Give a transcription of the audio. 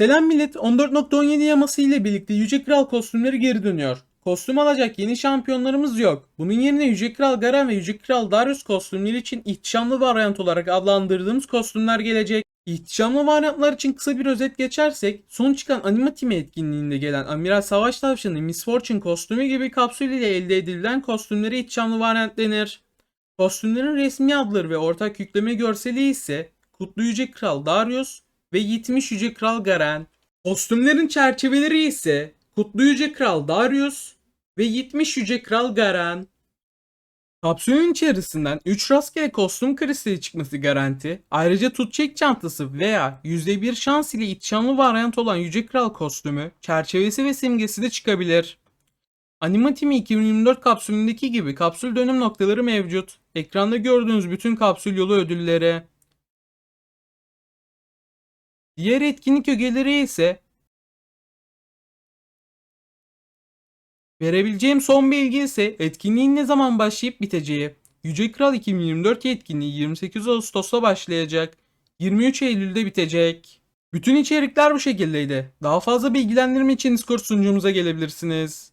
Selam millet 14.17 yaması ile birlikte Yüce Kral kostümleri geri dönüyor. Kostüm alacak yeni şampiyonlarımız yok. Bunun yerine Yüce Kral Garen ve Yüce Kral Darius kostümleri için ihtişamlı varyant olarak adlandırdığımız kostümler gelecek. İhtişamlı varyantlar için kısa bir özet geçersek, son çıkan Animatime etkinliğinde gelen Amiral Savaş Tavşanı Miss Fortune kostümü gibi kapsül ile elde edilen kostümlere ihtişamlı varyant denir. Kostümlerin resmi adları ve ortak yükleme görseli ise Kutlu Yüce Kral Darius ve 70 Yüce Kral Garen. Kostümlerin çerçeveleri ise Kutlu Yüce Kral Darius ve 70 Yüce Kral Garen. Kapsülün içerisinden 3 rastgele kostüm kristali çıkması garanti. Ayrıca tutçek çantası veya %1 şans ile ihtişamlı varyant olan Yüce Kral kostümü, çerçevesi ve simgesi de çıkabilir. Animatimi 2024 kapsülündeki gibi kapsül dönüm noktaları mevcut. Ekranda gördüğünüz bütün kapsül yolu ödülleri. Diğer etkinlik ögeleri ise Verebileceğim son bilgi ise etkinliğin ne zaman başlayıp biteceği. Yüce Kral 2024 etkinliği 28 Ağustos'ta başlayacak. 23 Eylül'de bitecek. Bütün içerikler bu şekildeydi. Daha fazla bilgilendirme için Discord sunucumuza gelebilirsiniz.